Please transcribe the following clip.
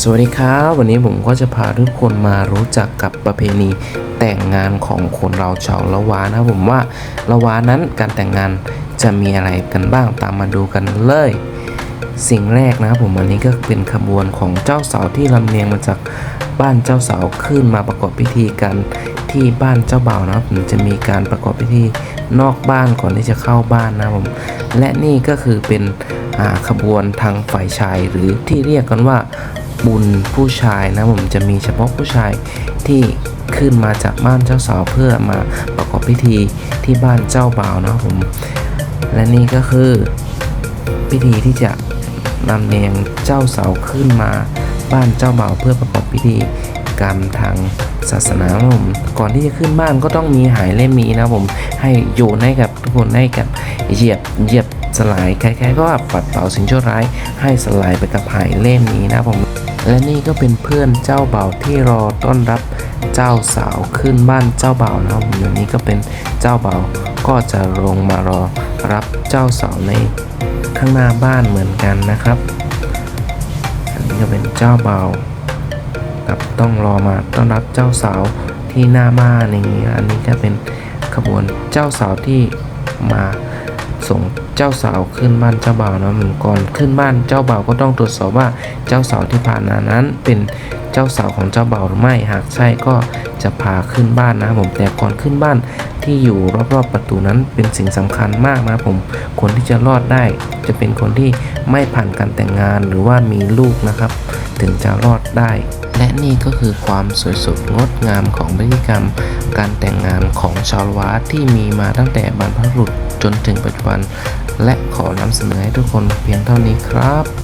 สวัสดีครับ วันนี้ผมก็จะพาทุกคนมารู้จักกับประเพณีแต่งงานของคนเราชาวละวานะผมว่าละวานั้นการแต่งงานจะมีอะไรกันบ้างตามมาดูกันเลย สิ่งแรกนะครับผมอันนี้ก็เป็นขบวนของเจ้าสาวที่ลำเลียงมาจากบ้านเจ้าสาวขึ้นมาประกอบพิธีกันที่บ้านเจ้าบ่าวนะครับผมจะมีการประกอบพิธีนอกบ้านก่อนที่จะเข้าบ้านนะผมและนี่ก็คือเป็นขบวนทางฝ่ายชายหรือที่เรียกกันว่า บุญผู้ชายนะผมจะมีเฉพาะผู้ชายที่ขึ้นมาจากบ้านเจ้าสาวเพื่อมาประกอบพิธีที่บ้านเจ้าบ่าวนะผม และนี่ก็คือพิธีที่จะนำเนียงเจ้าสาวขึ้นมาบ้านเจ้าบ่าวเพื่อประกอบพิธีกรรมทางศาสนาผมก่อนที่จะขึ้นบ้านก็ต้องมีหายเล่มมีนะผมให้โยนให้กับทุกคนให้กับเหยียบเหยียบสลายคล้ายๆก็ปัดเป่าสิ่งชั่วร้ายให้สลายไปกับหายเล่มนี้นะผม และนี่ก็เป็นเพื่อนเจ้าบ่าวที่รอต้อนรับเจ้าสาวขึ้นบ้านเจ้าบ่าวนะครับผมอย่างนี้ก็เป็นเจ้าบ่าวก็จะลงมารอรับเจ้าสาวในข้างหน้าบ้านเหมือนกันนะครับ อันนี้ก็เป็นเจ้าบ่าวกับต้องรอมาต้อนรับเจ้าสาวที่หน้าบ้านอย่างนี้ อันนี้จะเป็นขบวนเจ้าสาวที่มา ส่งเจ้าสาวขึ้นบ้านเจ้าบ่าวนะเหมือนก่อนขึ้นบ้านเจ้าบ่าวก็ต้องตรวจสอบว่าเจ้าสาวที่ผ่านมานั้น เป็นเจ้าสาวของเจ้าบ่าวหรือไม่หากใช่ก็จะพาขึ้นบ้านนะผมแต่ก่อนขึ้นบ้าน ที่อยู่รอบๆประตูนั้นเป็นสิ่งสำคัญมากนะผม คนที่จะรอดได้ จะเป็นคนที่ไม่ผ่านการแต่งงานหรือว่ามีลูกนะครับ ถึงจะรอดได้ และนี่ก็คือความสวยสดงดงามของพิธีกรรม การแต่งงานของชาววาที่มีมาตั้งแต่บรรพบุรุษจนถึงปัจจุบัน และขอนำเสนอให้ทุกคนเพียงเท่านี้ครับ